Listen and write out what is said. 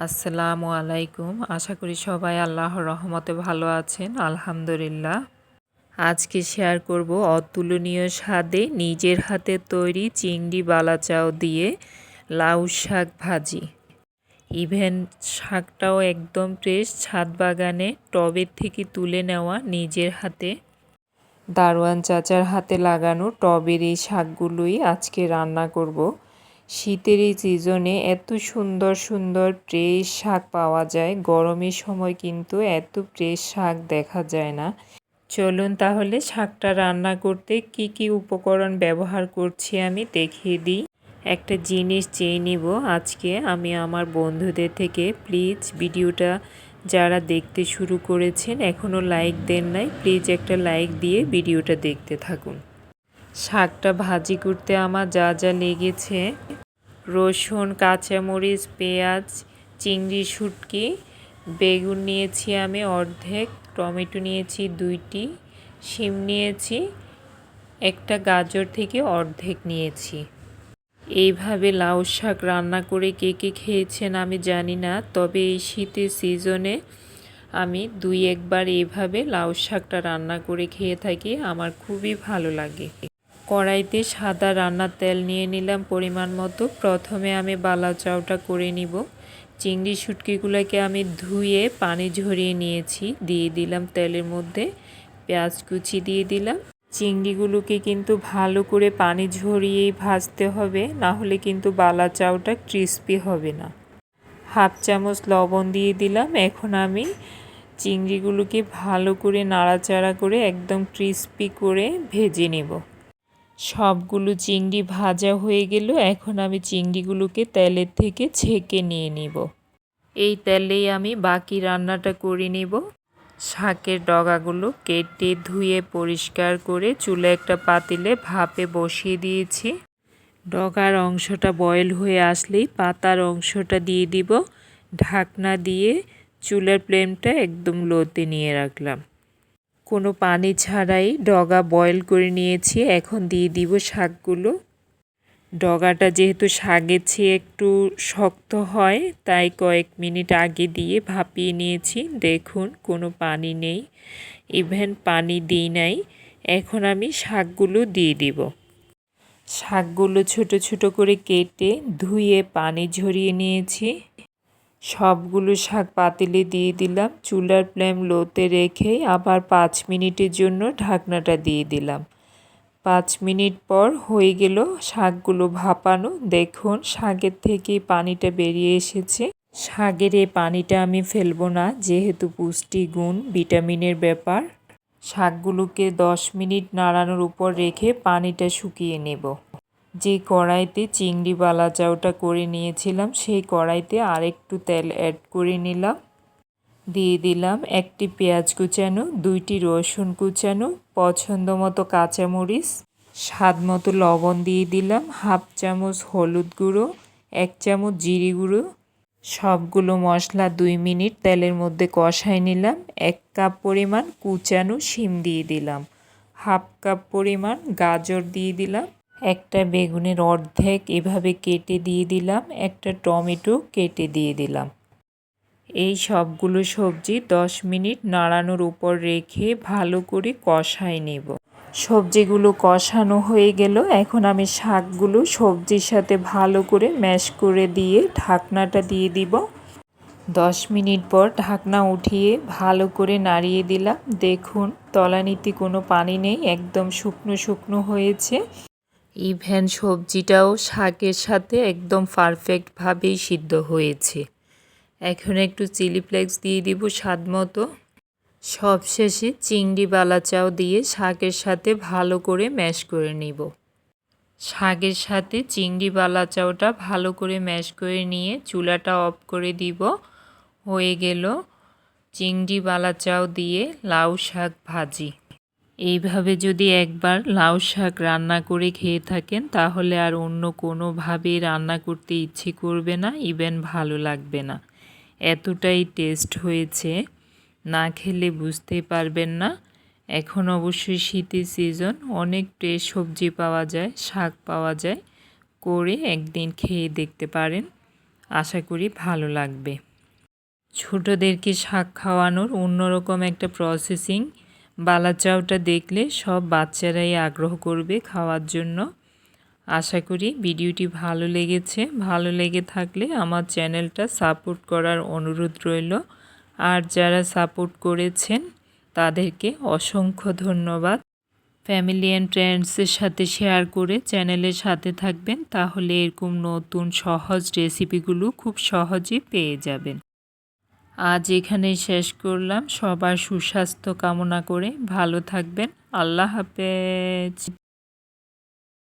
আসসালামু আলাইকুম। আশা করি সবাই আল্লাহর রহমতে ভালো আছেন। আলহামদুলিল্লাহ। আজকে শেয়ার করব অতুলনীয় স্বাদে নিজের হাতে তৈরি চিংড়ি বালাচাও দিয়ে লাউ শাক ভাজি। ইভেন শাকটাও একদম ফ্রেশ, ছাদ বাগানে টবের থেকে তুলে নেওয়া নিজের হাতে। দারোয়ান চাচার হাতে লাগানো টবের এই শাকগুলোই আজকে রান্না করব। শীতের এই সিজনে এত সুন্দর সুন্দর ফ্রেশ শাক পাওয়া যায়। গরমের সময় কিন্তু এত ফ্রেশ শাক দেখা যায় না। চলুন তাহলে শাকটা রান্না করতে কি কি উপকরণ ব্যবহার করছি আমি দেখিয়ে দিই। একটা জিনিস চেয়ে নিব আজকে আমি আমার বন্ধুদের থেকে। প্লিজ ভিডিওটা যারা দেখতে শুরু করেছেন এখনও লাইক দেন নাই, প্লিজ একটা লাইক দিয়ে ভিডিওটা দেখতে থাকুন। শাকটা ভাজি করতে আমার যা যা লেগেছে রসুন, কাঁচামরিচ, পেঁয়াজ, চিংড়ি, শুটকি, বেগুন নিয়েছি আমি অর্ধেক, টমেটো নিয়েছি দুইটি, শিম নিয়েছি, একটা গাজর থেকে অর্ধেক নিয়েছি। এইভাবে লাউ শাক রান্না করে কে কে খেয়েছেন আমি জানি না, তবে এই শীতের সিজনে আমি দুই একবার এইভাবে লাউ শাকটা রান্না করে খেয়ে থাকি, আমার খুবই ভালো লাগে। কড়াইতে সাদা রান্নার তেল নিয়ে নিলাম পরিমাণ মতো। প্রথমে আমি বালা চাউটা করে নিব। চিংড়ি শুটকিগুলোকে আমি ধুয়ে পানি ঝরিয়ে নিয়েছি। দিয়ে দিলাম তেলের মধ্যে পেঁয়াজ কুচি দিয়ে দিলাম। চিংড়িগুলোকে কিন্তু ভালো করে পানি ঝরিয়েই ভাজতে হবে, না হলে কিন্তু বালা চাউটা ক্রিস্পি হবে না। হাফ চামচ লবণ দিয়ে দিলাম। এখন আমি চিংড়িগুলোকে ভালো করে নাড়াচাড়া করে একদম ক্রিস্পি করে ভেজে নেব। সবগুলো চিংড়ি ভাজা হয়ে গেল। এখন আমি চিংড়িগুলোকে তেলের থেকে ছেঁকে নিয়ে নিব। এই তেলেই আমি বাকি রান্নাটা করে নেব। শাকের ডগাগুলো কেটে ধুয়ে পরিষ্কার করে চুলে একটা পাতিলে ভাপে বসিয়ে দিয়েছি। ডগার অংশটা বয়েল হয়ে আসলেই পাতার অংশটা দিয়ে দিব। ঢাকনা দিয়ে চুলের ফ্লেমটা একদম লোতে নিয়ে রাখলাম। কোনো পানি ছাড়াই ডগা বয়েল করে নিয়েছি, এখন দিয়ে দিব শাকগুলো। ডগাটা যেহেতু শাকের চেয়ে একটু শক্ত হয়, তাই কয়েক মিনিট আগে দিয়ে ভাপিয়ে নিয়েছি। দেখুন, কোনো পানি নেই। ইভেন পানি দিই নাই। এখন আমি শাকগুলো দিয়ে দিব। শাকগুলো ছোট ছোট করে কেটে ধুয়ে পানি ঝরিয়ে নিয়েছি। সবগুলো শাক পাতিলে দিয়ে দিলাম। চুলার ফ্লেম লোতে রেখে আবার পাঁচ মিনিটের জন্য ঢাকনাটা দিয়ে দিলাম। পাঁচ মিনিট পর হয়ে গেল শাকগুলো ভাপানো। দেখুন, শাকের থেকে পানিটা বেরিয়ে এসেছে। শাকের এই পানিটা আমি ফেলব না, যেহেতু পুষ্টি গুণ ভিটামিনের ব্যাপার। শাকগুলোকে দশ মিনিট নাড়ানোর উপর রেখে পানিটা শুকিয়ে নেব। যে কড়াইতে চিংড়ি বালা চাউটা করে নিয়েছিলাম, সেই কড়াইতে আরেকটু তেল অ্যাড করে নিলাম। দিয়ে দিলাম একটি পেঁয়াজ কুচানো, দুইটি রসুন কুচানো পছন্দ মতো কাঁচামরিচ স্বাদ মতো লবণ দিয়ে দিলাম, হাফ চামচ হলুদ গুঁড়ো, এক চামচ জিরি গুঁড়ো। সবগুলো মশলা দুই মিনিট তেলের মধ্যে কষাই নিলাম, এক কাপ পরিমাণ কুচানো শিম দিয়ে দিলাম, হাফ কাপ পরিমাণ গাজর দিয়ে দিলাম। একটা বেগুনের অর্ধেক এভাবে কেটে দিয়ে দিলাম, একটা টমেটো কেটে দিয়ে দিলাম। এই সবগুলো সবজি দশ মিনিট নাড়ানোর উপর রেখে ভালো করে কষাই নেব। সবজিগুলো কষানো হয়ে গেল, এখন আমি শাকগুলো সবজির সাথে ভালো করে ম্যাশ করে দিয়ে ঢাকনাটা দিয়ে দিব। দশ মিনিট পর ঢাকনা উঠিয়ে ভালো করে নাড়িয়ে দিলাম। দেখুন, তলানিতে কোনো পানি নেই, একদম শুকনো শুকনো হয়েছে। ইভেন সবজিটাও শাকের সাথে একদম পারফেক্টভাবেই সিদ্ধ হয়েছে। এখন একটু চিলি ফ্লেক্স দিয়ে দিব স্বাদ মতো। সবশেষে চিংড়ি বালাচাও দিয়ে শাকের সাথে ভালো করে ম্যাশ করে নিব। শাকের সাথে চিংড়ি বালাচাওটা ভালো করে ম্যাশ করে নিয়ে চুলাটা অফ করে দিব। হয়ে গেল চিংড়ি বালাচাও দিয়ে লাউ শাক ভাজি। এইভাবে যদি একবার লাউ শাক রান্না করে খেয়ে থাকেন, তাহলে আর অন্য কোনোভাবে রান্না করতে ইচ্ছে করবে না, ইভেন ভালো লাগবে না। এতটাই টেস্ট হয়েছে, না খেলে বুঝতে পারবেন না। এখন অবশ্যই শীতের সিজন, অনেক ফ্রেশ সবজি পাওয়া যায়, শাক পাওয়া যায়, করে একদিন খেয়ে দেখতে পারেন। আশা করি ভালো লাগবে। ছোটদেরকে শাক খাওয়ানোর অন্যরকম একটা প্রসেসিং বালাচাওটা দেখলে সব বাচ্চারাই আগ্রহ করবে খাওয়ার জন্য। আশা করি ভিডিওটি ভালো লেগেছে। ভালো লেগে থাকলে আমার চ্যানেলটা সাপোর্ট করার অনুরোধ রইল। আর যারা সাপোর্ট করেছেন, তাদেরকে অসংখ্য ধন্যবাদ। ফ্যামিলি অ্যান্ড ফ্রেন্ডসের সাথে শেয়ার করে চ্যানেলের সাথে থাকবেন, তাহলে এরকম নতুন সহজ রেসিপিগুলো খুব সহজেই পেয়ে যাবেন। আজ এখানেই শেষ করলাম। সবার সুস্বাস্থ্য কামনা করে ভালো থাকবেন। আল্লাহ হাফেজ।